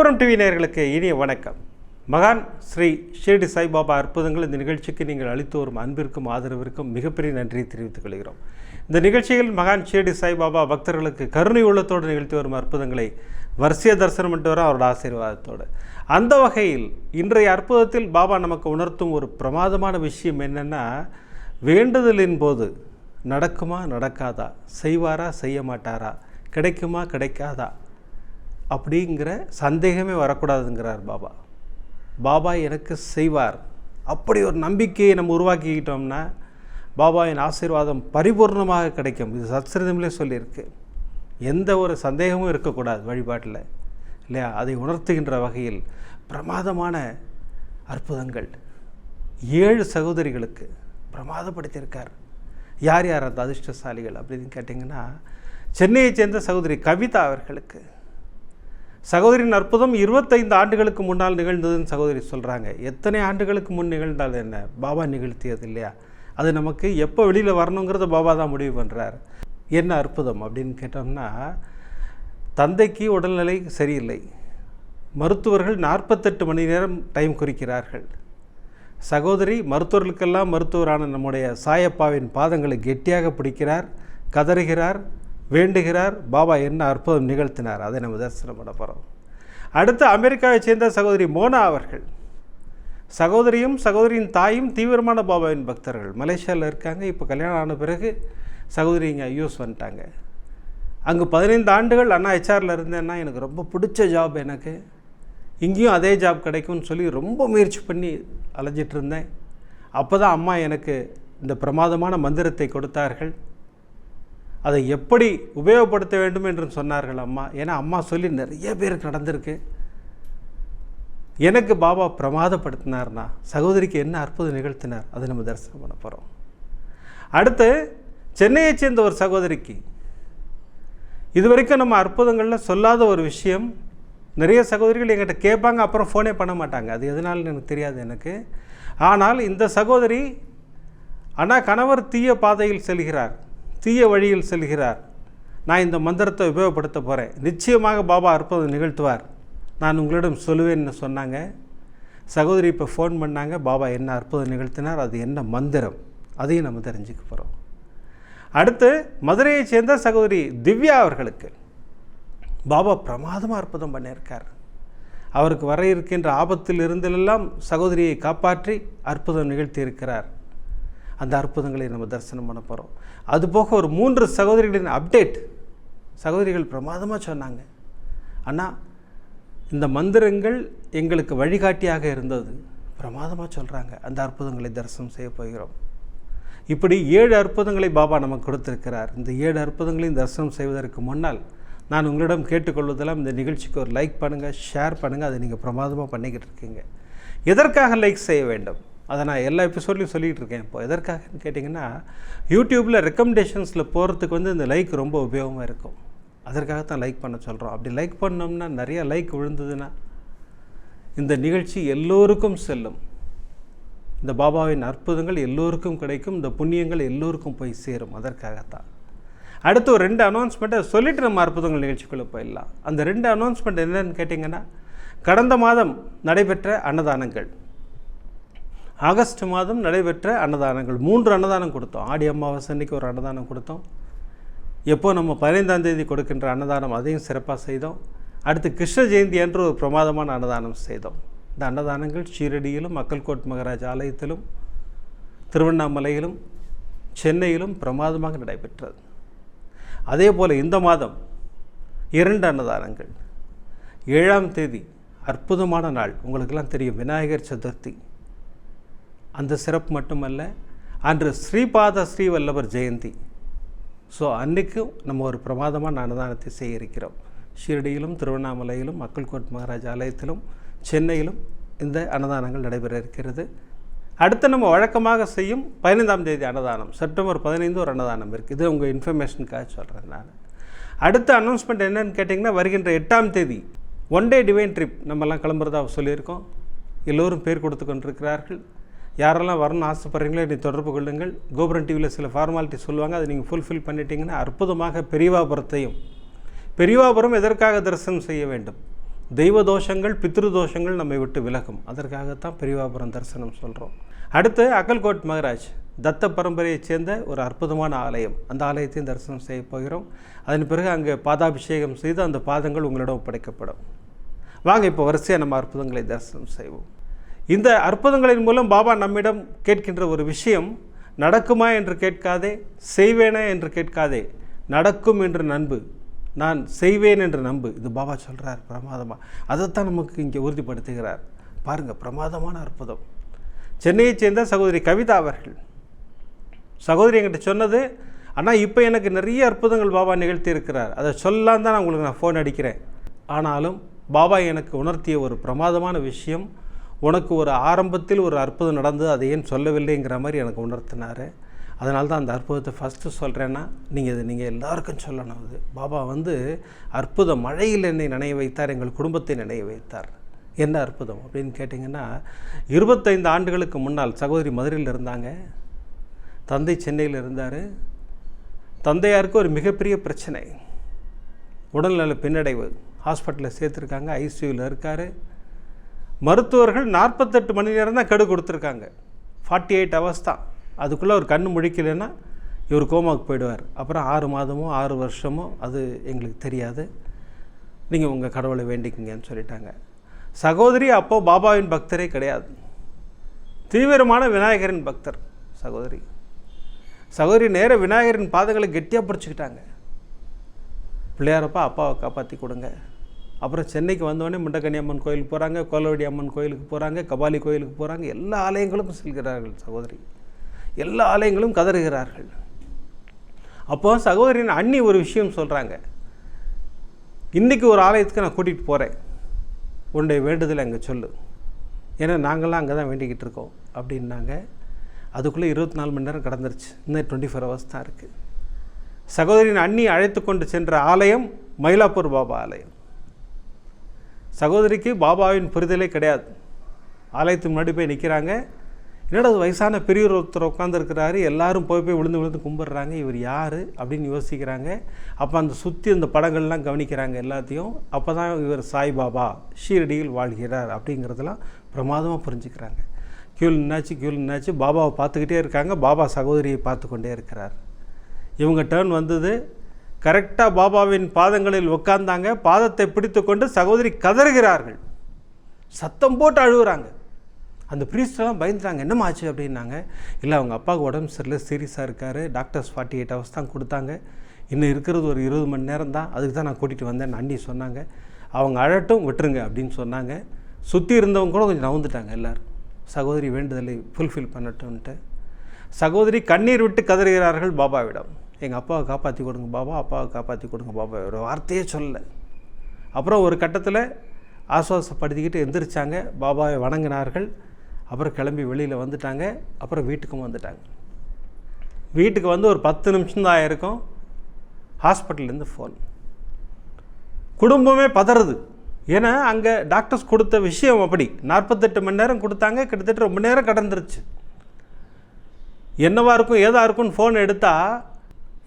கோபுரம் டிவி நேயர்களுக்கு இனிய வணக்கம். மகான் ஸ்ரீ ஷிரடி சாய்பாபா அற்புதங்கள் இந்த நிகழ்ச்சிக்கு நீங்கள் அளித்து வரும் அன்பிற்கும் ஆதரவிற்கும் மிகப்பெரிய நன்றியை தெரிவித்துக் கொள்கிறோம். இந்த நிகழ்ச்சியில் மகான் ஷிரடி சாய்பாபா பக்தர்களுக்கு கருணை உள்ளத்தோடு நிகழ்த்தி வரும் அற்புதங்களை வரிசைய தரிசனம் பண்ணிட்டு வர அவரோட ஆசீர்வாதத்தோடு. அந்த வகையில் இன்றைய அற்புதத்தில் பாபா நமக்கு உணர்த்தும் ஒரு பிரமாதமான விஷயம் என்னென்னா வேண்டுதலின் போது நடக்குமா நடக்காதா? செய்வாரா செய்ய மாட்டாரா? கிடைக்குமா கிடைக்காதா? அப்படிங்கிற சந்தேகமே வரக்கூடாதுங்கிறார் பாபா. பாபா எனக்கு செய்வார். அப்படி ஒரு நம்பிக்கையை நம்ம உருவாக்கிக்கிட்டோம்னா பாபாவின் ஆசீர்வாதம் பரிபூர்ணமாக கிடைக்கும். இது சத்சரிதமிலே சொல்லியிருக்கு. எந்த ஒரு சந்தேகமும் இருக்கக்கூடாது வழிபாட்டில் இல்லையா? அதை உணர்த்துகின்ற வகையில் பிரமாதமான அற்புதங்கள் ஏழு சகோதரிகளுக்கு பிரமாதப்படுத்தியிருக்கார். யார் யார் அந்த அதிர்ஷ்டசாலிகள் அப்படின்னு கேட்டிங்கன்னா சென்னையைச் சேர்ந்த சகோதரி கவிதா அவர்களுக்கு சகோதரியின் அற்புதம் இருபத்தைந்து ஆண்டுகளுக்கு முன்னால் நிகழ்ந்ததுன்னு சகோதரி சொல்கிறாங்க எத்தனை ஆண்டுகளுக்கு முன் நிகழ்ந்தால் என்ன? பாபா நிகழ்த்தியது இல்லையா? அது நமக்கு எப்போ வெளியில் வரணுங்கிறத பாபா தான் முடிவு பண்ணுறார் என்ன அற்புதம் அப்படின்னு கேட்டோம்னா தந்தைக்கு உடல்நிலை சரியில்லை. மருத்துவர்கள் நாற்பத்தெட்டு மணி நேரம் டைம் குறிக்கிறார்கள். சகோதரி மருத்துவர்களுக்கெல்லாம் மருத்துவரான நம்முடைய சாயப்பாவின் பாதங்களை கெட்டியாக பிடிக்கிறார் கதறுகிறார் வேண்டுகிறார். பாபா என்ன அற்புதம் நிகழ்த்தினார். அதை நம்ம தரிசனம் பண்ண போகிறோம் அடுத்து அமெரிக்காவைச் சேர்ந்த சகோதரி மோனா அவர்கள். சகோதரியும் சகோதரியின் தாயும் தீவிரமான பாபாவின் பக்தர்கள். மலேசியாவில் இருக்காங்க. இப்போ கல்யாணம் ஆன பிறகு சகோதரி இங்கே யூஸ் வந்துட்டாங்க. அங்கே பதினைந்து ஆண்டுகள் அண்ணா ஹெச்ஆரில் இருந்தேன்னா எனக்கு ரொம்ப பிடிச்ச ஜாப் எனக்கு. இங்கேயும் அதே ஜாப் கிடைக்கும்னு சொல்லி ரொம்ப முயற்சி பண்ணி அலைஞ்சிட்டு இருந்தேன். அப்போ தான் அம்மா எனக்கு இந்த பிரமாதமான மந்திரத்தை கொடுத்தார்கள். அதை எப்படி உபயோகப்படுத்த வேண்டும் என்று சொன்னார்கள் அம்மா. ஏன்னா அம்மா சொல்லி நிறைய பேருக்கு நடந்திருக்கு. எனக்கு பாபா பிரமாதப்படுத்தினார்னா சகோதரிக்கு என்ன அற்புதம் நிகழ்த்தினார் அதை நம்ம தரிசனம் பண்ண போகிறோம் அடுத்து சென்னையைச் சேர்ந்த ஒரு சகோதரிக்கு இதுவரைக்கும் நம்ம அற்புதங்களில் சொல்லாத ஒரு விஷயம் நிறைய சகோதரிகள் எங்கிட்ட கேட்பாங்க அப்புறம் ஃபோனே பண்ண மாட்டாங்க. அது எதனால எனக்கு தெரியாது எனக்கு. ஆனால் இந்த சகோதரி ஆனால் கணவர் தீய பாதையில் செல்கிறார். தீய வழியில் செல்கிறார். நான் இந்த மந்திரத்தை உபயோகப்படுத்த போகிறேன் நிச்சயமாக பாபா அற்புதம் நிகழ்த்துவார். நான் உங்களிடம் சொல்லுவேன்னு சொன்னாங்க. சகோதரி இப்போ ஃபோன் பண்ணாங்க. பாபா என்ன அற்புதம் நிகழ்த்தினார்? அது என்ன மந்திரம்? அதையும் நம்ம தெரிஞ்சுக்க போகிறோம் அடுத்து மதுரையைச் சேர்ந்த சகோதரி திவ்யா அவர்களுக்கு. பாபா பிரமாதமாக அற்புதம் பண்ணியிருக்கார். அவருக்கு வர இருக்கின்ற ஆபத்தில் இருந்தெல்லாம் சகோதரியை காப்பாற்றி அற்புதம் நிகழ்த்தி இருக்கிறார் அந்த அற்புதங்களை நம்ம தரிசனம் பண்ண போகிறோம் அதுபோக ஒரு மூன்று சகோதரிகளின் அப்டேட் சகோதரிகள் பிரமாதமாக சொன்னாங்க. அண்ணா இந்த மந்திரங்கள் எங்களுக்கு வழிகாட்டியாக இருந்தது. பிரமாதமாக சொல்கிறாங்க அந்த அற்புதங்களை தரிசனம் செய்ய போகிறோம். இப்படி ஏழு அற்புதங்களை பாபா நமக்கு கொடுத்திருக்கிறார். இந்த ஏழு அற்புதங்களையும் தரிசனம் செய்வதற்கு முன்னால் நான் உங்களிடம் கேட்டுக்கொள்வதெல்லாம் இந்த நிகழ்ச்சிக்கு ஒரு லைக் பண்ணுங்கள் ஷேர் பண்ணுங்கள் அதை நீங்கள் பிரமாதமாக பண்ணிக்கிட்டு இருக்கீங்க. எதற்காக லைக் செய்ய வேண்டும்? அதை நான் எல்லா எபிசோட்லையும் சொல்லிகிட்டு இருக்கேன் இப்போ எதற்காகன்னு கேட்டிங்கன்னா யூடியூப்பில் ரெக்கமெண்டேஷன்ஸில் போகிறதுக்கு வந்து இந்த லைக் ரொம்ப உபயோகமாக இருக்கும். அதற்காக தான் லைக் பண்ண சொல்கிறோம் அப்படி லைக் பண்ணோம்னா நிறைய லைக் விழுந்ததுன்னா இந்த நிகழ்ச்சி எல்லோருக்கும் செல்லும். இந்த பாபாவின் அற்புதங்கள் எல்லோருக்கும் கிடைக்கும். இந்த புண்ணியங்கள் எல்லோருக்கும் போய் சேரும். அதற்காகத்தான். அடுத்து ஒரு ரெண்டு அனௌன்ஸ்மெண்ட்டை சொல்லிட்டு நம்ம அற்புதங்கள் நிகழ்ச்சிக்குள்ளே போயிடலாம். அந்த ரெண்டு அனௌன்ஸ்மெண்ட் என்னன்னு கேட்டிங்கன்னா கடந்த மாதம் நடைபெற்ற அன்னதானங்கள். ஆகஸ்ட் மாதம் நடைபெற்ற அன்னதானங்கள். மூன்று அன்னதானம் கொடுத்தோம். ஆடி அமாவாசை அன்னைக்கு ஒரு அன்னதானம் கொடுத்தோம். எப்போ நம்ம பதினைந்தாம் தேதி கொடுக்கின்ற அன்னதானம் அதையும் சிறப்பாக செய்தோம். அடுத்து கிருஷ்ண ஜெயந்தி என்று ஒரு பிரமாதமான அன்னதானம் செய்தோம். இந்த அன்னதானங்கள் ஷீரடியிலும் மக்கள்கோட் மகராஜ் ஆலயத்திலும் திருவண்ணாமலையிலும் சென்னையிலும் பிரமாதமாக நடைபெற்றது. அதே போல் இந்த மாதம் இரண்டு அன்னதானங்கள். ஏழாம் தேதி அற்புதமான நாள். உங்களுக்கெல்லாம் தெரியும் விநாயகர் சதுர்த்தி. அந்த சிறப்பு மட்டுமல்ல அன்று ஸ்ரீபாத ஸ்ரீவல்லவர் ஜெயந்தி. ஸோ அன்றைக்கும் நம்ம ஒரு பிரமாதமான அன்னதானத்தை செய்ய இருக்கிறோம் ஷீரடியிலும் திருவண்ணாமலையிலும் மக்கள்கோட் மகாராஜ் ஆலயத்திலும் சென்னையிலும் இந்த அன்னதானங்கள் நடைபெற இருக்கிறது. அடுத்து நம்ம வழக்கமாக செய்யும் பதினைந்தாம் தேதி அன்னதானம். செப்டம்பர் பதினைந்து ஒரு அன்னதானம் இருக்குது இது உங்கள் இன்ஃபர்மேஷனுக்காக சொல்கிறேன் நான். அடுத்த அனௌன்ஸ்மெண்ட் என்னன்னு கேட்டிங்கன்னா வருகின்ற எட்டாம் தேதி ஒன் டே டிவைன் ட்ரிப் நம்மலாம் கிளம்புறதா சொல்லியிருக்கோம். எல்லோரும் பேர் கொடுத்து கொண்டிருக்கிறார்கள். யாரெல்லாம் வரணும்னு ஆசைப்படுறீங்களோ என்னை தொடர்பு கொள்ளுங்கள். கோபுரம் டிவியில் சில ஃபார்மாலிட்டி சொல்லுவாங்க. அதை நீங்கள் ஃபுல்ஃபில் பண்ணிட்டீங்கன்னா அற்புதமாக பெரியவாபுரத்தையும் பெரியவாபுரம் எதற்காக தரிசனம் செய்ய வேண்டும்? தெய்வ தோஷங்கள் பித்ரு தோஷங்கள் நம்மை விட்டு விலகும். அதற்காகத்தான் பெரியவாபுரம் தரிசனம் சொல்கிறோம் அடுத்து அக்கல்கோட் மகராஜ் தத்த பரம்பரையைச் சேர்ந்த ஒரு அற்புதமான ஆலயம். அந்த ஆலயத்தையும் தரிசனம் செய்ய போகிறோம். அதன் பிறகு அங்கே பாதாபிஷேகம் செய்து அந்த பாதங்கள் உங்களிடம் ஒப்படைக்கப்படும். வாங்க இப்போ வரிசையாக நம்ம அற்புதங்களை தரிசனம் செய்வோம். இந்த அற்புதங்களின் மூலம் பாபா நம்மிடம் கேட்கின்ற ஒரு விஷயம் நடக்குமா என்று கேட்காதே செய்வேனே என்று கேட்காதே நடக்கும் என்று நண்பு நான் செய்வேன் என்று நம்பு. இது பாபா சொல்கிறார் பிரமாதமாக அதைத்தான் நமக்கு இங்கே உறுதிப்படுத்துகிறார். பாருங்கள் பிரமாதமான அற்புதம். சென்னையைச் சேர்ந்த சகோதரி கவிதா அவர்கள். சகோதரி என்கிட்ட சொன்னது ஆனால் இப்போ எனக்கு நிறைய அற்புதங்கள் பாபா நிகழ்த்தி இருக்கிறார் அதை சொல்லலாம் தான் நான் உங்களுக்கு நான் ஃபோன் அடிக்கிறேன். ஆனாலும் பாபா எனக்கு உணர்த்திய ஒரு பிரமாதமான விஷயம் உனக்கு ஒரு ஆரம்பத்தில் ஒரு அற்புதம் நடந்தது அதை ஏன் சொல்லவில்லைங்கிற மாதிரி எனக்கு உணர்த்தினார். அதனால தான் அந்த அற்புதத்தை ஃபஸ்ட்டு சொல்கிறேன்னா நீங்கள் இது நீங்கள் எல்லாருக்கும் சொல்லணும் அது. பாபா வந்து அற்புத மழையில் என்னை நினைய வைத்தார் எங்கள் குடும்பத்தை நினைய வைத்தார். என்ன அற்புதம் அப்படின்னு கேட்டிங்கன்னா இருபத்தைந்து ஆண்டுகளுக்கு முன்னால் சகோதரி மதுரையில் இருந்தாங்க. தந்தை சென்னையில் இருந்தார். தந்தையாருக்கு ஒரு மிகப்பெரிய பிரச்சனை. உடல்நல பின்னடைவு. ஹாஸ்பிட்டலில் சேர்த்துருக்காங்க ஐசியூவில் இருக்கார். மருத்துவர்கள் நாற்பத்தெட்டு மணி நேரம் தான் கெடு கொடுத்துருக்காங்க. ஃபார்ட்டி எயிட் ஹவர்ஸ் தான். அதுக்குள்ளே ஒரு கண் முழிக்கலைன்னா இவர் கோமாவுக்கு போயிடுவார். அப்புறம் ஆறு மாதமோ ஆறு வருஷமோ அது எங்களுக்கு தெரியாது. நீங்கள் உங்கள் கடவுளை வேண்டிக்கிங்கன்னு சொல்லிட்டாங்க. சகோதரி அப்போ பாபாவின் பக்தரே கிடையாது. தீவிரமான விநாயகரின் பக்தர் சகோதரி. சகோதரி நேர விநாயகரின் பாதங்களை கெட்டியாக பிடிச்சிக்கிட்டாங்க. பிள்ளையாரப்பா அப்பாவை காப்பாற்றி கொடுங்க. அப்புறம் சென்னைக்கு வந்தோடனே முண்டக்கனி அம்மன் கோயிலுக்கு போகிறாங்க கோலவடி அம்மன் கோயிலுக்கு போகிறாங்க கபாலி கோயிலுக்கு போகிறாங்க எல்லா ஆலயங்களும் செல்கிறார்கள் சகோதரி. எல்லா ஆலயங்களும் கதறுகிறார்கள். அப்போ சகோதரின் அண்ணி ஒரு விஷயம் சொல்கிறாங்க இன்றைக்கி ஒரு ஆலயத்துக்கு நான் கூட்டிகிட்டு போகிறேன் உன்னுடைய வேண்டுதலை அங்கே சொல்லு. ஏன்னா நாங்களாம் அங்கே தான் வேண்டிக்கிட்டு இருக்கோம் அப்படின்னாங்க. அதுக்குள்ளே இருபத்தி நாலு மணி நேரம் கடந்துருச்சு. இன்னும் டுவெண்ட்டி ஃபோர் ஹவர்ஸ் தான் இருக்குது சகோதரின் அண்ணி அழைத்து கொண்டு சென்ற ஆலயம் மயிலாப்பூர் பாபா ஆலயம். சகோதரிக்கு பாபாவின் புரிதலே கிடையாது. ஆலயத்துக்கு முன்னாடி போய் நிற்கிறாங்க என்னடா வயசான பெரியவர் ஒருத்தர் உட்காந்துருக்கிறாரு எல்லாரும் போய் போய் விழுந்து விழுந்து கும்பிட்றாங்க இவர் யார் அப்படின்னு யோசிக்கிறாங்க. அப்போ அந்த சுற்றி அந்த படங்கள்லாம் கவனிக்கிறாங்க எல்லாத்தையும். அப்போ தான் இவர் சாய்பாபா ஷீரடியில் வாழ்கிறார் அப்படிங்கிறதெல்லாம் பிரமாதமாக புரிஞ்சுக்கிறாங்க. கியூல் நின்னாச்சு கியூல் நின்னாச்சு. பாபாவை பார்த்துக்கிட்டே இருக்காங்க. பாபா சகோதரியை பார்த்து கொண்டே இருக்கிறார். இவங்க டேர்ன் வந்தது கரெக்டாக பாபாவின் பாதங்களில் உட்கார்ந்தாங்க பாதத்தை பிடித்து கொண்டு சகோதரி கதறுகிறார்கள். சத்தம் போட்டு அழுகுறாங்க. அந்த ப்ரீஸ்டெல்லாம் பயந்துட்டாங்க. என்னம்மா ஆச்சு அப்படின்னாங்க. இல்லை அவங்க அப்பாவுக்கு உடம்பு சரியில்லை. சீரியஸாக இருக்கார். டாக்டர்ஸ் ஃபார்ட்டி எயிட் ஹவர்ஸ் தான் கொடுத்தாங்க. இன்னும் இருக்கிறது ஒரு இருபது மணி நேரம் தான். அதுக்கு தான் நான் கூட்டிகிட்டு வந்தேன் அண்ணி சொன்னாங்க. அவங்க அழட்டும் விட்டுருங்க அப்படின்னு சொன்னாங்க. சுற்றி இருந்தவங்க கூட கொஞ்சம் நவுந்துட்டாங்க எல்லோரும். சகோதரி வேண்டுதலை ஃபுல்ஃபில் பண்ணட்டும்ன்ட்டு. சகோதரி கண்ணீர் விட்டு கதறுகிறார்கள் பாபாவிடம். எங்கள் அப்பாவை காப்பாற்றி கொடுங்க பாபா அப்பாவை காப்பாற்றி கொடுங்க பாபா. ஒரு வார்த்தையே சொல்லலை. அப்புறம் ஒரு கட்டத்தில் ஆசுவாசப்படுத்திக்கிட்டு எந்திரிச்சாங்க. பாபாவை வணங்கினார்கள். அப்புறம் கிளம்பி வெளியில் வந்துட்டாங்க. அப்புறம் வீட்டுக்கும் வந்துட்டாங்க. வீட்டுக்கு வந்து ஒரு பத்து நிமிஷம் தான் ஆயிருக்கும். ஹாஸ்பிட்டல்லேருந்து ஃபோன் குடும்பமே பதறுது. ஏன்னா அங்கே டாக்டர்ஸ் கொடுத்த விஷயம் அப்படி. நாற்பத்தெட்டு மணி நேரம் கொடுத்தாங்க. கிட்டத்தட்ட ரொம்ப நேரம் கடந்துருச்சு. என்னவாக இருக்கும் ஏதா இருக்கும்னு ஃபோன் எடுத்தால்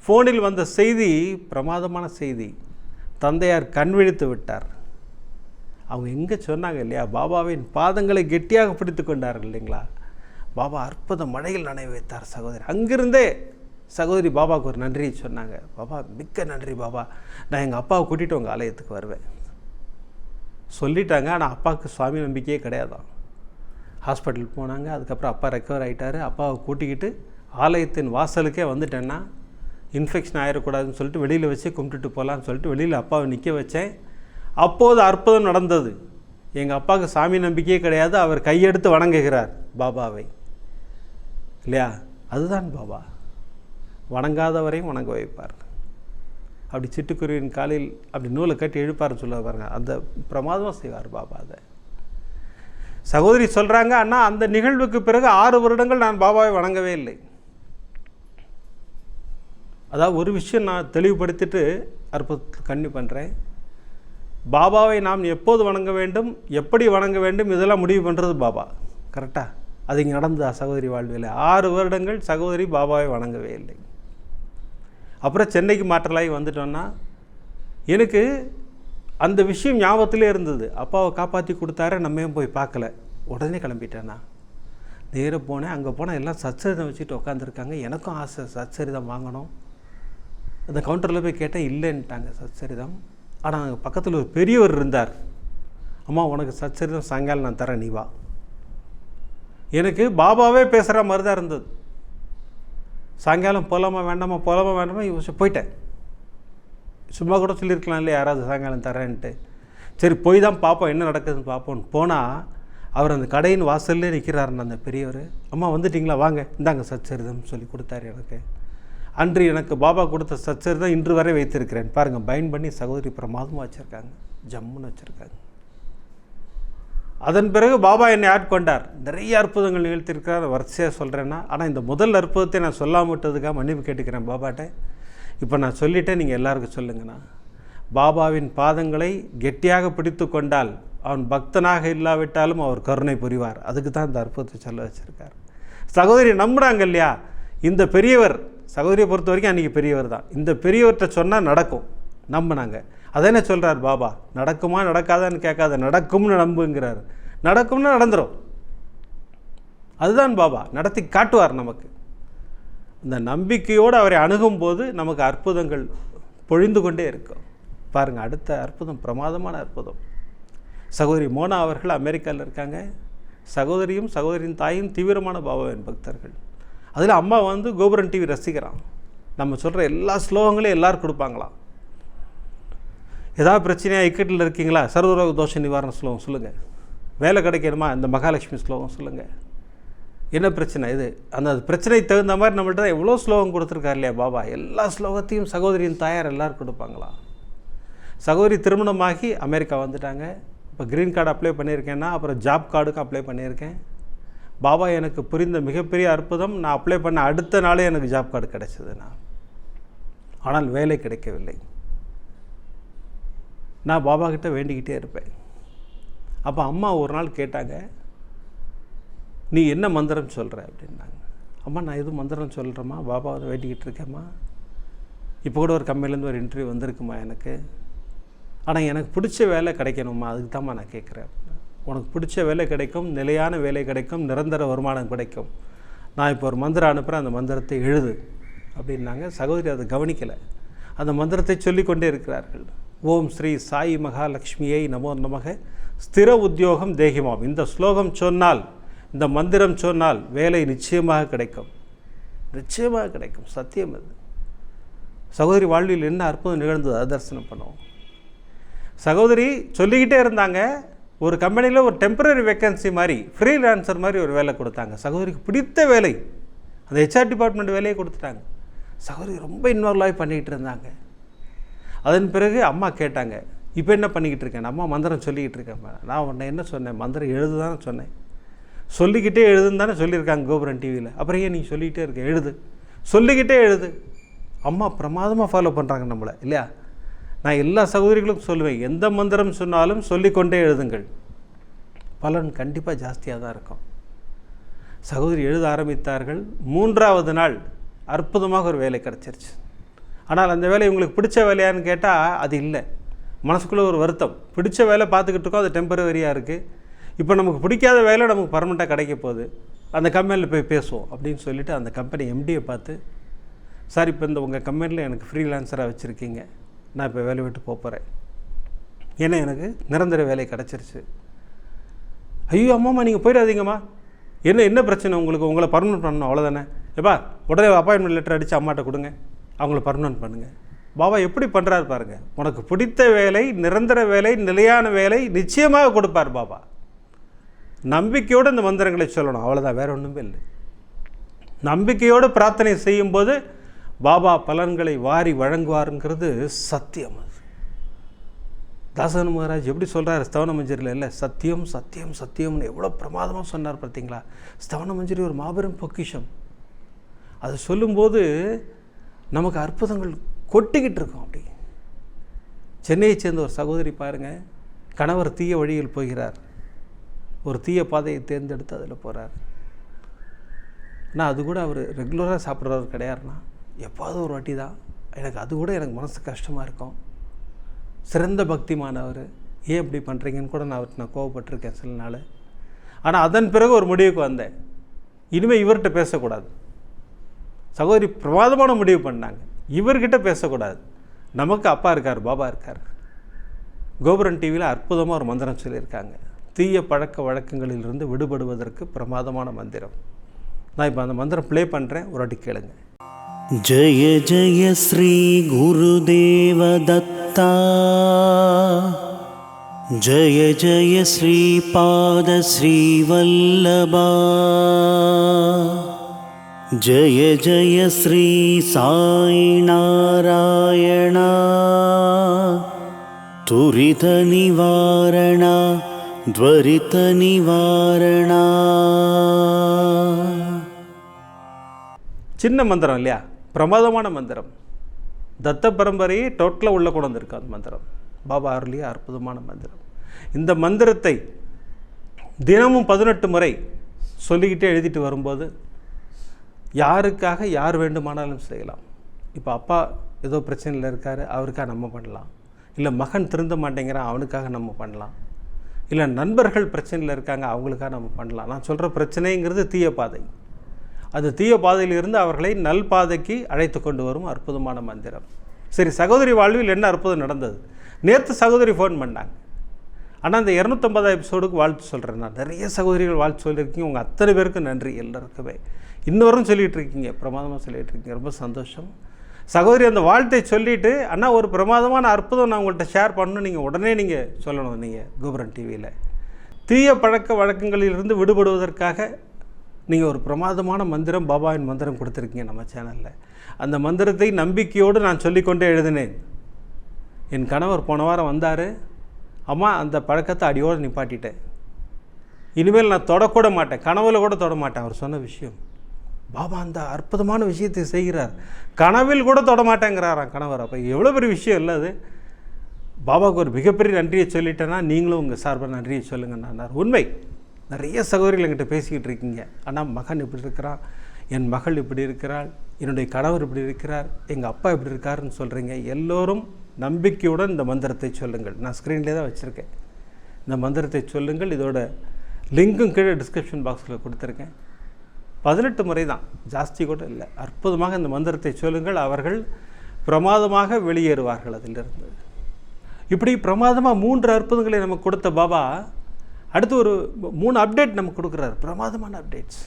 ஃபோனில் வந்த செய்தி பிரமாதமான செய்தி. தந்தையார் கண்விழித்து விட்டார். அவங்க எங்கே சொன்னாங்க இல்லையா? பாபாவின் பாதங்களை கெட்டியாக பிடித்து கொண்டார்கள் இல்லைங்களா? பாபா அற்புத மழையில் நனைய வைத்தார் சகோதரி. அங்கிருந்தே சகோதரி பாபாவுக்கு ஒரு நன்றியை சொன்னாங்க. பாபா மிக்க நன்றி பாபா. நான் எங்கள் அப்பாவை கூட்டிகிட்டு உங்கள் ஆலயத்துக்கு வருவேன். சொல்லிட்டாங்க. ஆனால் அப்பாவுக்கு சுவாமி நம்பிக்கையே கிடையாதான் ஹாஸ்பிட்டல் போனாங்க. அதுக்கப்புறம் அப்பா ரெக்கவர் ஆகிட்டார் அப்பாவை கூட்டிக்கிட்டு ஆலயத்தின் வாசலுக்கே வந்துட்டேன்னா இன்ஃபெக்ஷன் ஆகிடக்கூடாதுன்னு சொல்லிட்டு வெளியில் வச்சு கும்பிட்டுட்டு போகலான்னு சொல்லிட்டு வெளியில் அப்பாவை நிற்க வச்சேன். அப்போது அற்புதம் நடந்தது. எங்கள் அப்பாவுக்கு சாமி நம்பிக்கையே கிடையாது. அவர் கையெடுத்து வணங்குகிறார் பாபாவை. இல்லையா? அதுதான் பாபா. வணங்காதவரையும் வணங்க வைப்பார். அப்படி சிட்டுக்குருவின் காலில் அப்படி நூலை கட்டி எழுப்பாருன்னு சொல்ல பாருங்க. அந்த பிரமாதமாக செய்வார் பாபா அதை. சகோதரி சொல்கிறாங்க ஆனால் அந்த நிகழ்வுக்கு பிறகு ஆறு வருடங்கள் நான் பாபாவை வணங்கவே இல்லை. அதாவது ஒரு விஷயம் நான் தெளிவுபடுத்திட்டு அற்புதத்தை கண்ணி பண்ணுறேன் பாபாவை நாம் எப்போது வணங்க வேண்டும் எப்படி வணங்க வேண்டும் இதெல்லாம் முடிவு பண்ணுறது பாபா. கரெக்டாக அது இங்கே நடந்ததா சகோதரி வாழ்வில் ஆறு வருடங்கள் சகோதரி பாபாவை வணங்கவே இல்லை. அப்புறம் சென்னைக்கு மாற்றலாகி வந்துட்டோன்னா எனக்கு அந்த விஷயம் ஞாபகத்திலே இருந்தது. அப்பாவை காப்பாற்றி கொடுத்தாரு நம்மையும் போய் பார்க்கல? உடனே கிளம்பிட்டேண்ணா. நேராக போனேன் அங்கே போனால் எல்லாம் சச்சரிதம் வச்சுட்டு உட்காந்துருக்காங்க எனக்கும் ஆசை சச்சரிதம் வாங்கணும். அந்த கவுண்டரில் போய் கேட்டேன் இல்லைன்ட்டாங்க சச்சரிதம் ஆனால் அங்கே பக்கத்தில் ஒரு பெரியவர் இருந்தார். அம்மா உனக்கு சச்சரிதம் சாயங்காலம் நான் தரேன் நீ வா. எனக்கு பாபாவே பேசுகிற மாதிரி தான் இருந்தது. சாயங்காலம் போகலாமா வேண்டாமா போகலாமா வேண்டாமா யோசிச்சு போயிட்டேன். சும்மா கூட சொல்லியிருக்கலாம் இல்லையா? யாராவது சாயங்காலம் தரேன்ட்டு. சரி போய் தான் பார்ப்போம் என்ன நடக்குதுன்னு பார்ப்போம்னு போனால் அவர் அந்த கடையின் வாசல்லே நிற்கிறாருன்னு அந்த பெரியவர். அம்மா வந்துட்டிங்களா? வாங்க. இந்தாங்க சச்சரிதம் சொல்லி கொடுத்தாரு எனக்கு. அன்று எனக்கு பாபா கொடுத்த சச்சரிதம் இன்று வரை வைத்திருக்கிறேன். பாருங்கள் பயன் பண்ணி சகோதரி பிரமாதமாக வச்சுருக்காங்க. ஜம்முன்னு வச்சுருக்காங்க. அதன் பிறகு பாபா என்னை ஆட்கொண்டார் நிறைய அற்புதங்கள் நிகழ்த்திருக்கிறார் வரிசையாக சொல்கிறேன்னா ஆனால் இந்த முதல் அற்புதத்தை நான் சொல்லாம விட்டதுக்காக மன்னிப்பு கேட்டுக்கிறேன் பாபாட்ட. இப்போ நான் சொல்லிட்டேன் நீங்கள் எல்லாருக்கும் சொல்லுங்கண்ணா. பாபாவின் பாதங்களை கெட்டியாக பிடித்து கொண்டால் அவன் பக்தனாக இல்லாவிட்டாலும் அவர் கருணை புரிவார். அதுக்கு தான் இந்த அற்புதத்தை சொல்ல வச்சுருக்கார். சகோதரி நம்புகிறாங்க இல்லையா? இந்த பெரியவர் சகோதரியை பொறுத்த வரைக்கும் அன்றைக்கி பெரியவர் தான். இந்த பெரியவர்கிட்ட சொன்னால் நடக்கும். நம்பினாங்க. என்ன சொல்கிறார் பாபா நடக்குமா நடக்காதான்னு கேட்காத நடக்கும்னு நம்புங்கிறார். நடக்கும்னு நடந்துடும் அதுதான் பாபா நடத்தி காட்டுவார் நமக்கு. இந்த நம்பிக்கையோடு அவரை அணுகும்போது நமக்கு அற்புதங்கள் பொழிந்து கொண்டே இருக்கும். பாருங்கள் அடுத்த அற்புதம் பிரமாதமான அற்புதம். சகோதரி மோனா அவர்கள் அமெரிக்காவில் இருக்காங்க. சகோதரியும் சகோதரியின் தாயும் தீவிரமான பாபாவின் பக்தர்கள். அதில் அம்மா வந்து கோபுரன் டிவி ரசிக்கிறான். நம்ம சொல்கிற எல்லா ஸ்லோகங்களையும் எல்லோரும் கொடுப்பாங்களாம் ஏதாவது பிரச்சனையாக இக்கட்டில் இருக்கீங்களா? சர்வரோக தோஷ நிவாரண ஸ்லோகம் சொல்லுங்கள் வேலை கிடைக்கணுமா? இந்த மகாலட்சுமி ஸ்லோகம் சொல்லுங்கள் என்ன பிரச்சனை இது? அந்த பிரச்சனைக்கு தகுந்த மாதிரி நம்மள்ட்ட எவ்வளோ ஸ்லோகம் கொடுத்துருக்காரு இல்லையா பாபா? எல்லா ஸ்லோகத்தையும் சகோதரியின் தாயார் எல்லோரும் கொடுப்பாங்களா? சகோதரி திருமணமாகி அமெரிக்கா வந்துட்டாங்க. இப்போ க்ரீன் கார்டு அப்ளை பண்ணியிருக்கேன்னா அப்புறம் ஜாப் கார்டுக்கு அப்ளை பண்ணியிருக்கேன். பாபா எனக்கு புரிந்த மிகப்பெரிய அற்புதம் நான் அப்ளை பண்ண அடுத்த நாளே எனக்கு ஜாப் கார்டு கிடைச்சது நான் ஆனால் வேலை கிடைக்கவில்லை. நான் பாபா கிட்ட வேண்டிக்கிட்டே இருப்பேன். அப்போ அம்மா ஒரு நாள் கேட்டாங்க நீ என்ன மந்திரம் சொல்கிற அப்படின்னாங்க. அம்மா நான் எதுவும் மந்திரம் சொல்கிறேம்மா பாபாவை வேண்டிக்கிட்டு இருக்கேம்மா. இப்போ கூட ஒரு கம்பெனிலேருந்து ஒரு இன்டர்வியூ வந்திருக்குமா எனக்கு. ஆனால் எனக்கு பிடிச்ச வேலை கிடைக்கணுமா அதுக்கு தான்மா நான் கேட்குறேன். உனக்கு பிடிச்ச வேலை கிடைக்கும் நிலையான வேலை கிடைக்கும் நிரந்தர வருமானம் கிடைக்கும். நான் இப்போ ஒரு மந்திரம் அனுப்புகிறேன் அந்த மந்திரத்தை எழுது அப்படின்னாங்க. சகோதரி அதை கவனிக்கலை. அந்த மந்திரத்தை சொல்லிக்கொண்டே இருக்கிறார்கள். ஓம் ஸ்ரீ சாய் மகாலட்சுமியை நமோ நமக. ஸ்திர உத்தியோகம் தேகிமாம். இந்த ஸ்லோகம் சொன்னால் இந்த மந்திரம் சொன்னால் வேலை நிச்சயமாக கிடைக்கும். நிச்சயமாக கிடைக்கும். சத்தியம் அது. சகோதரி வாழ்வில் என்ன அற்புதம் நிகழ்ந்தது? அதை தரிசனம் பண்ணுவோம். சகோதரி சொல்லிக்கிட்டே இருந்தாங்க. ஒரு கம்பெனியில் ஒரு டெம்பரரி வேக்கன்சி மாதிரி ஃப்ரீலான்சர் மாதிரி ஒரு வேலை கொடுத்தாங்க. சகோதரிக்கு பிடித்த வேலை. அந்த ஹெச்ஆர் டிபார்ட்மெண்ட் வேலையை கொடுத்துட்டாங்க. சகோதரி ரொம்ப இன்வால்வ் ஆகி பண்ணிக்கிட்டு இருந்தாங்க. அதன் பிறகு அம்மா கேட்டாங்க இப்போ என்ன பண்ணிக்கிட்டு இருக்கேன் அம்மா மந்திரம் சொல்லிக்கிட்டு இருக்கேன் நான் உன்னை என்ன சொன்னேன்? மந்திரம் எழுது தானே சொன்னேன். சொல்லிக்கிட்டே எழுதுன்னு தானே சொல்லியிருக்காங்க கோபுரம் டிவியில் அப்புறம் ஏன் நீ சொல்லிக்கிட்டே இருக்க? எழுது. சொல்லிக்கிட்டே எழுது. அம்மா பிரமாதமாக ஃபாலோ பண்ணுறாங்க நம்மளை இல்லையா? நான் எல்லா சகோதரிகளுக்கும் சொல்லுவேன் எந்த மந்திரம் சொன்னாலும் சொல்லிக்கொண்டே எழுதுங்கள். பலன் கண்டிப்பாக ஜாஸ்தியாக தான் இருக்கும். சகோதரி எழுத ஆரம்பித்தார்கள். மூன்றாவது நாள் அற்புதமாக ஒரு வேலை கிடச்சிருச்சு. ஆனால் அந்த வேலை உங்களுக்கு பிடிச்ச வேலையான்னு கேட்டால் அது இல்லை. மனசுக்குள்ளே ஒரு வருத்தம். பிடிச்ச வேலை பார்த்துக்கிட்டு இருக்கோம் அது டெம்பரவரியாக இருக்குது இப்போ நமக்கு பிடிக்காத வேலை நமக்கு பர்மனெண்ட்டாக கிடைக்க போகுது. அந்த கம்பெனியில் போய் பேசுவோம் அப்படின்னு சொல்லிவிட்டு அந்த கம்பெனி எம்டியை பார்த்து சார் இப்போ இந்த உங்கள் கம்பெனியில் எனக்கு ஃப்ரீலான்சராக வச்சுருக்கீங்க. நான் இப்போ வேலை விட்டு போகிறேன் ஏன்னா எனக்கு நிரந்தர வேலை கிடச்சிருச்சு. ஐயோ அம்மாம்மா நீங்கள் போயிடாதீங்கம்மா. என்ன என்ன பிரச்சனை உங்களுக்கு? உங்களை பர்மனெண்ட் பண்ணணும் அவ்வளோதானே எப்பா உடனே அப்பாயின்மெண்ட் லெட்டர் அடித்து அம்மாட்ட கொடுங்க. அவங்கள பர்மனெண்ட் பண்ணுங்கள் பாபா எப்படி பண்ணுறாரு பாருங்கள் உனக்கு பிடித்த வேலை நிரந்தர வேலை நிலையான வேலை நிச்சயமாக கொடுப்பார் பாபா. நம்பிக்கையோடு இந்த மந்திரங்களை சொல்லணும். அவ்வளோதான் வேறு ஒன்றுமே இல்லை. நம்பிக்கையோடு பிரார்த்தனை செய்யும்போது பாபா பலன்களை வாரி வழங்குவாருங்கிறது சத்தியம் அது. தாசன் மகாராஜ் எப்படி சொல்கிறார் ஸ்தவன மஞ்சரியில் இல்லை சத்தியம் சத்தியம் சத்தியம்னு எவ்வளோ பிரமாதமாக சொன்னார் பார்த்தீங்களா? ஸ்தவன மஞ்சரி ஒரு மாபெரும் பொக்கிஷம். அது சொல்லும்போது நமக்கு அற்புதங்கள் கொட்டிக்கிட்டு இருக்கோம் அப்படி. சென்னையை சேர்ந்த ஒரு சகோதரி பாருங்கள் கணவர் தீய வழியில் போகிறார். ஒரு தீய பாதையை தேர்ந்தெடுத்து அதில் போகிறார் ஆனால் அது கூட அவர் ரெகுலராக சாப்பிட்றவர் கிடையாதுண்ணா எப்பாவது ஒரு வாட்டி தான். எனக்கு அது கூட எனக்கு மனசு கஷ்டமாக இருக்கும். சிறந்த பக்திமானவர் ஏன் இப்படி பண்ணுறீங்கன்னு கூட நான் அவர்கிட்ட நான் கோவப்பட்டிருக்கேன் சில நாள். ஆனால் அதன் பிறகு ஒரு முடிவுக்கு வந்தேன். இனிமேல் இவர்கிட்ட பேசக்கூடாது. சகோதரி பிரமாதமான முடிவு பண்ணாங்க. இவர்கிட்ட பேசக்கூடாது. நமக்கு அப்பா இருக்கார் பாபா இருக்கார். கோபுரன் டிவியில் அற்புதமாக ஒரு மந்திரம் சொல்லியிருக்காங்க. தீய பழக்க வழக்கங்களிலிருந்து விடுபடுவதற்கு பிரமாதமான மந்திரம். நான் இப்போ அந்த மந்திரம் ப்ளே பண்ணுறேன் ஒரு வாட்டி கேளுங்கள் जय जय श्रीगुरुदेवदत्ता जय जय श्रीपादश्रीवल्लभा जय जय श्री साईनारायणा त्वरितनिवारण त्वरितनिवारणा சின்ன மந்திரம் இல்லையா பிரமாதமான மந்திரம். தத்த பரம்பரையை டோட்டலாக உள்ள கொண்டு வந்திருக்கு அந்த மந்திரம். பாபா அருளிய அற்புதமான மந்திரம். இந்த மந்திரத்தை தினமும் பதினெட்டு முறை சொல்லிக்கிட்டே எழுதிட்டு வரும்போது யாருக்காக யார் வேண்டுமானாலும் செய்யலாம். இப்போ அப்பா ஏதோ பிரச்சனையில் இருக்கார் அவருக்காக நம்ம பண்ணலாம். இல்லை மகன் திருந்த மாட்டேங்கிறான் அவனுக்காக நம்ம பண்ணலாம். இல்லை நண்பர்கள் பிரச்சனையில் இருக்காங்க அவங்களுக்காக நம்ம பண்ணலாம். நான் சொல்கிற பிரச்சனைங்கிறது தீய பாதை. அது தீய பாதையிலிருந்து அவர்களை நல் பாதைக்கு அழைத்து கொண்டு வரும் அற்புதமான மந்திரம். சரி சகோதரி வாழ்வில் என்ன அற்புதம் நடந்தது? நேற்று சகோதரி ஃபோன் பண்ணாங்க. ஆனால் அந்த இரநூத்தம்பதாம் எபிசோடுக்கு வாழ்த்து சொல்கிறேன் நான். நிறைய சகோதரிகள் வாழ்த்து சொல்லியிருக்கீங்க. உங்கள் அத்தனை பேருக்கும் நன்றி எல்லாருக்குமே. இன்னொரும் சொல்லிகிட்டு இருக்கீங்க. பிரமாதமாக சொல்லிகிட்டு இருக்கீங்க. ரொம்ப சந்தோஷம். சகோதரி அந்த வாழ்த்தை சொல்லிவிட்டு அண்ணா ஒரு பிரமாதமான அற்புதம் நான் உங்கள்கிட்ட ஷேர் பண்ணணும் நீங்கள் உடனே நீங்கள் சொல்லணும் நீங்கள் கோபுரன் டிவியில் தீய பழக்க வழக்கங்களிலிருந்து விடுபடுவதற்காக நீங்கள் ஒரு பிரமாதமான மந்திரம் பாபாவின் மந்திரம் கொடுத்துருக்கீங்க நம்ம சேனலில். அந்த மந்திரத்தை நம்பிக்கையோடு நான் சொல்லிக்கொண்டே எழுதினேன். என் கணவர் போன வாரம் வந்தார். அம்மா அந்த பழக்கத்தை அடியோடு நிப்பாட்டிட்டேன். இனிமேல் நான் தொடக்கூட மாட்டேன். கனவுல கூட தொட மாட்டேன். அவர் சொன்ன விஷயம். பாபா அந்த அற்புதமான விஷயத்தை செய்கிறார். கனவில் கூட தொட மாட்டேங்கிறாராம் கணவர். அப்போ எவ்வளோ பெரிய விஷயம் இல்லை அது. பாபாவுக்கு ஒரு மிகப்பெரிய நன்றியை சொல்லிட்டேன்னா நீங்களும் உங்கள் சார்பாக நன்றியை சொல்லுங்கன்னார் உண்மை. நிறைய சகோதரிகள் என்கிட்ட பேசிக்கிட்டு இருக்கீங்க. ஆனால் மகன் இப்படி இருக்கிறான் என் மகள் இப்படி இருக்கிறாள். என்னுடைய கணவர் இப்படி இருக்கிறார். எங்கள் அப்பா இப்படி இருக்காருன்னு சொல்கிறீங்க எல்லோரும் நம்பிக்கையுடன் இந்த மந்திரத்தை சொல்லுங்கள். நான் ஸ்க்ரீன்லேயே தான் வச்சுருக்கேன். இந்த மந்திரத்தை சொல்லுங்கள். இதோட லிங்க்கும் கீழே டிஸ்கிரிப்ஷன் பாக்ஸில் கொடுத்துருக்கேன். பதினெட்டு முறை தான். ஜாஸ்தி கூட இல்லை. அற்புதமாக இந்த மந்திரத்தை சொல்லுங்கள். அவர்கள் பிரமாதமாக வெளியேறுவார்கள் அதிலிருந்து. இப்படி பிரமாதமாக மூன்று அற்புதங்களை நமக்கு கொடுத்த பாபா அடுத்து ஒரு மூணு அப்டேட் நமக்கு கொடுக்குறாரு. பிரமாதமான அப்டேட்ஸ்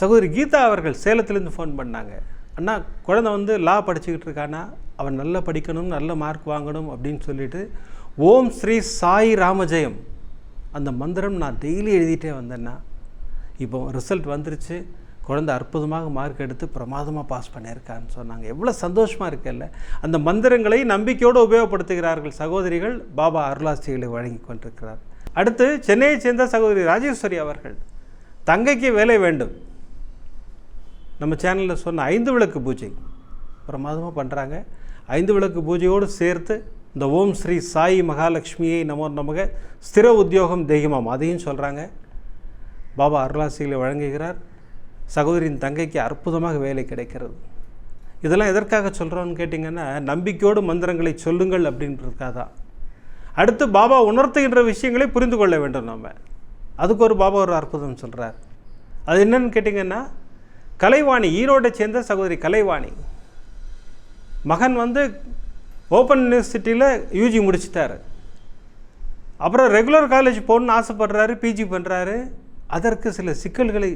சகோதரி கீதா அவர்கள் சேலத்துலேருந்து ஃபோன் பண்ணாங்க. அண்ணா குழந்தை வந்து லா படிச்சுக்கிட்டு இருக்கானா? அவன் நல்லா படிக்கணும் நல்ல மார்க் வாங்கணும் அப்படின்னு சொல்லிட்டு ஓம் ஸ்ரீ சாய் ராமஜெயம். அந்த மந்திரம் நான் டெய்லி எழுதிட்டே வந்தேன்னா இப்போ ரிசல்ட் வந்துருச்சு. குழந்தை அற்புதமாக மார்க் எடுத்து பிரமாதமாக பாஸ் பண்ணியிருக்கான்னு சொன்னாங்க. எவ்வளோ சந்தோஷமாக இருக்குல்ல. அந்த மந்திரங்களை நம்பிக்கையோடு உபயோகப்படுத்துகிறார்கள் சகோதரிகள். பாபா அருளாசிகளை வழங்கி கொண்டிருக்கிறார். அடுத்து சென்னையைச் சேர்ந்த சகோதரி ராஜேஸ்வரி அவர்கள் தங்கைக்கு வேலை வேண்டும். நம்ம சேனலில் சொன்ன ஐந்து விளக்கு பூஜை. பிரமாதமாக பண்ணுறாங்க ஐந்து விளக்கு பூஜையோடு சேர்த்து இந்த ஓம் ஸ்ரீ சாய் மகாலட்சுமியை நம்ம நமக்கு ஸ்திர உத்தியோகம் தெய்வமாம் அதையும் சொல்கிறாங்க பாபா அருளாசிகளை வழங்குகிறார். சகோதரியின் தங்கைக்கு அற்புதமாக வேலை கிடைக்கிறது. இதெல்லாம் எதற்காக சொல்கிறோன்னு கேட்டிங்கன்னா நம்பிக்கையோடு மந்திரங்களை சொல்லுங்கள் அப்படின்றதுக்காக தான் அடுத்து பாபா உணர்த்துகின்ற விஷயங்களை புரிந்து கொள்ள வேண்டும் நம்ம அதுக்கு ஒரு பாபா ஒரு அற்புதம் சொல்கிறார் அது என்னன்னு கேட்டிங்கன்னா கலைவாணி ஈரோட்டை சேர்ந்த சகோதரி கலைவாணி. மகன் வந்து ஓப்பன் யூனிவர்சிட்டியில் யூஜி முடிச்சிட்டார். அப்புறம் ரெகுலர் காலேஜ் போகணுன்னு ஆசைப்படுறாரு பிஜி பண்ணுறாரு அதற்கு சில சிக்கல்களை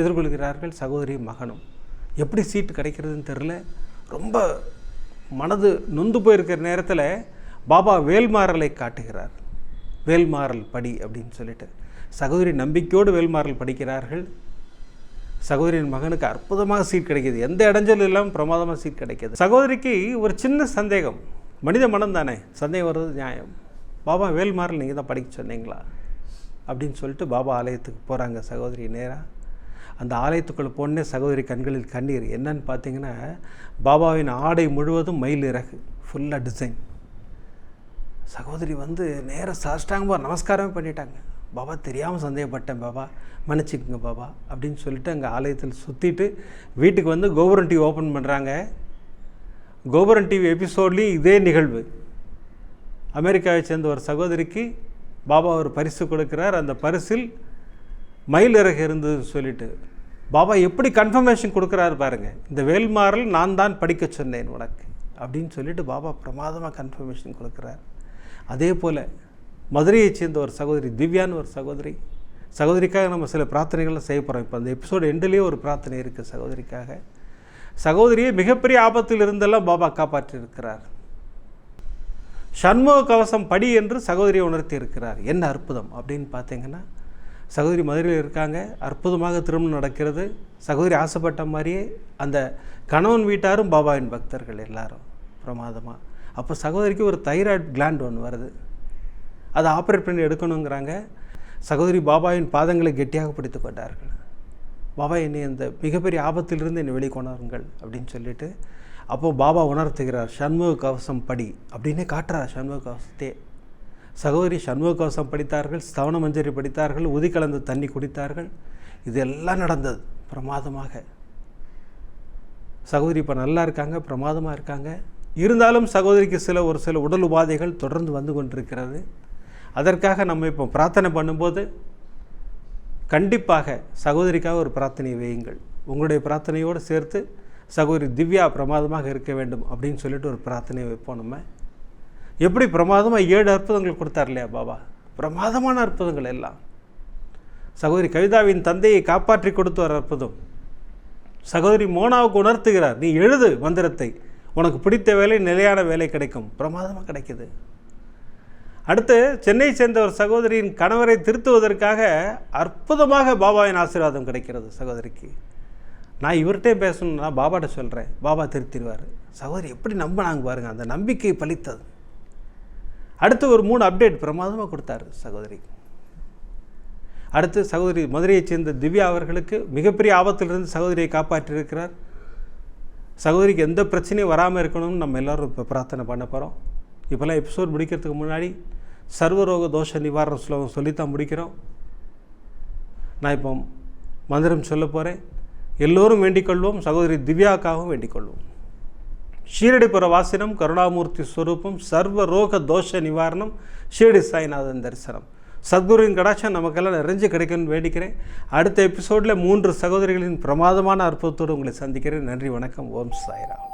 எதிர்கொள்கிறார்கள் சகோதரி மகனும். எப்படி சீட்டு கிடைக்கிறதுன்னு தெரில ரொம்ப மனது நொந்து போயிருக்கிற நேரத்தில் பாபா வேல்மாறலை காட்டுகிறார். வேல்மாறல் படி அப்படின்னு சொல்லிட்டு. சகோதரி நம்பிக்கையோடு வேல்மாறல் படிக்கிறார்கள். சகோதரியின் மகனுக்கு அற்புதமாக சீட் கிடைக்கிது. எந்த இடைஞ்சலும் இல்லாமல் பிரமாதமாக சீட் கிடைக்கிது. சகோதரிக்கு ஒரு சின்ன சந்தேகம். மனித மனம் தானே? சந்தேகம் வர்றது நியாயம். பாபா வேல்மாறல் நீங்கள் தான் படிக்க சொன்னீங்களா? அப்படின்னு சொல்லிட்டு பாபா ஆலயத்துக்கு போகிறாங்க சகோதரி நேராக அந்த ஆலயத்துக்குள்ளே போனே சகோதரி கண்களில் கண்ணீர். என்னன்னு பார்த்தீங்கன்னா பாபாவின் ஆடை முழுவதும் மயில் இறகு. ஃபுல்லாக டிசைன் சகோதரி வந்து நேராக சாஷ்டாங்கமாக நமஸ்காரமே பண்ணிட்டாங்க. பாபா தெரியாமல் சந்தேகப்பட்டேன் பாபா. மன்னிச்சுக்குங்க பாபா அப்படின்னு சொல்லிட்டு அங்கே ஆலயத்தில் சுற்றிட்டு வீட்டுக்கு வந்து கோபுரம் டிவி ஓப்பன் பண்ணுறாங்க கோபுரம் டிவி எபிசோட்லேயும் இதே நிகழ்வு. அமெரிக்காவை சேர்ந்த ஒரு சகோதரிக்கு பாபா ஒரு பரிசு கொடுக்கிறார். அந்த பரிசில் மயில் இறகு இருந்ததுன்னு சொல்லிட்டு. பாபா எப்படி கன்ஃபர்மேஷன் கொடுக்குறாரு பாருங்கள் இந்த வேல்மாறல் நான் தான் படிக்க சொன்னேன் உனக்கு அப்படின்னு சொல்லிட்டு பாபா பிரமாதமாக கன்ஃபர்மேஷன் கொடுக்குறாரு. அதே போல் மதுரையைச் சேர்ந்த ஒரு சகோதரி திவ்யான்னு ஒரு சகோதரி. சகோதரிக்காக நம்ம சில பிரார்த்தனைகள்லாம் செய்ய போகிறோம் இப்போ அந்த எபிசோடு எண்டுலேயே ஒரு பிரார்த்தனை இருக்குது சகோதரிக்காக. சகோதரியை மிகப்பெரிய ஆபத்தில் இருந்தெல்லாம் பாபா காப்பாற்றியிருக்கிறார். சண்முக கவசம் படி என்று சகோதரியை உணர்த்தி இருக்கிறார். என்ன அற்புதம் அப்படின்னு பார்த்தீங்கன்னா சகோதரி மதுரையில் இருக்காங்க. அற்புதமாக திருமணம் நடக்கிறது. சகோதரி ஆசைப்பட்ட மாதிரியே அந்த கணவன் வீட்டாரும் பாபாவின் பக்தர்கள் எல்லாரும் பிரமாதமாக அப்போ சகோதரிக்கு ஒரு தைராய்டு கிளாண்ட் ஒன்று வருது. அதை ஆப்ரேட் பண்ணி எடுக்கணுங்கிறாங்க. சகோதரி பாபாவின் பாதங்களை கெட்டியாக பிடித்து கொண்டார்கள். பாபா என்னை அந்த மிகப்பெரிய ஆபத்திலிருந்து என்னை வெளிக்கொணருங்கள் அப்படின்னு சொல்லிட்டு அப்போது பாபா உணர்த்துகிறார் சண்முக கவசம் படி அப்படின்னே காட்டுறார் சண்முக கவசத்தே. சகோதரி சண்முக கவசம் படித்தார்கள் ஸ்தவன மஞ்சரி படித்தார்கள் உதி கலந்த தண்ணி குடித்தார்கள். இது எல்லாம் நடந்தது பிரமாதமாக. சகோதரி இப்போ நல்லா இருக்காங்க பிரமாதமாக இருக்காங்க. இருந்தாலும் சகோதரிக்கு சில ஒரு சில உடல் உபாதைகள் தொடர்ந்து வந்து கொண்டிருக்கிறது. அதற்காக நம்ம இப்போ பிரார்த்தனை பண்ணும்போது கண்டிப்பாக சகோதரிக்காக ஒரு பிரார்த்தனை வையுங்கள். உங்களுடைய பிரார்த்தனையோடு சேர்த்து சகோதரி திவ்யா பிரமாதமாக இருக்க வேண்டும் அப்படின்னு சொல்லிட்டு ஒரு பிரார்த்தனை வைப்போம் நம்ம. எப்படி பிரமாதமாக ஏழு அற்புதங்கள் கொடுத்தார் இல்லையா பாபா? பிரமாதமான அற்புதங்கள் எல்லாம். சகோதரி கவிதாவின் தந்தையை காப்பாற்றி கொடுத்து வர அற்புதம். சகோதரி மோனாவுக்கு உணர்த்துகிறார் நீ எழுது மந்திரத்தை. உனக்கு பிடித்த வேலை நிலையான வேலை கிடைக்கும். பிரமாதமாக கிடைக்குது. அடுத்து சென்னை சேர்ந்த ஒரு சகோதரியின் கணவரை திருத்துவதற்காக அற்புதமாக பாபாவின் ஆசீர்வாதம் கிடைக்கிறது சகோதரிக்கு. நான் இவர்கிட்டே பேசணும்னா பாபாட்ட சொல்கிறேன் பாபா திருத்திடுவார். சகோதரி எப்படி நம்பினாங்க பாருங்க அந்த நம்பிக்கை பலித்தது. அடுத்து ஒரு மூணு அப்டேட் பிரமாதமாக கொடுத்தாரு சகோதரி. அடுத்து சகோதரி மதுரையைச் சேர்ந்த திவ்யா அவர்களுக்கு மிகப்பெரிய ஆபத்திலிருந்து சகோதரியை காப்பாற்றியிருக்கிறார். சகோதரிக்கு எந்த பிரச்சனையும் வராமல் இருக்கணும்னு நம்ம எல்லோரும் இப்போ பிரார்த்தனை பண்ண போகிறோம் இப்போல்லாம் எபிசோட் முடிக்கிறதுக்கு முன்னாடி சர்வரோக தோஷ நிவாரண ஸ்லோகம் சொல்லித்தான் முடிக்கிறோம். நான் இப்போ மந்திரம் சொல்ல போகிறேன் எல்லோரும் வேண்டிக்கொள்வோம் சகோதரி திவ்யாக்காகவும் வேண்டிக்கொள்வோம் ஷீரடிபுர வாசினம் கருணாமூர்த்தி ஸ்வரூபம் சர்வ ரோக தோஷ நிவாரணம் ஷீரடி சாய்நாதன் தரிசனம். சத்குருவின் கடாட்சம் நமக்கெல்லாம் நிறைஞ்சு கிடைக்கும்னு வேண்டிக்கிறேன். அடுத்த எபிசோடில் மூன்று சகோதரிகளின் பிரமாதமான அற்புதத்தோடு உங்களை சந்திக்கிறேன். நன்றி வணக்கம். ஓம் சாய்ராம்.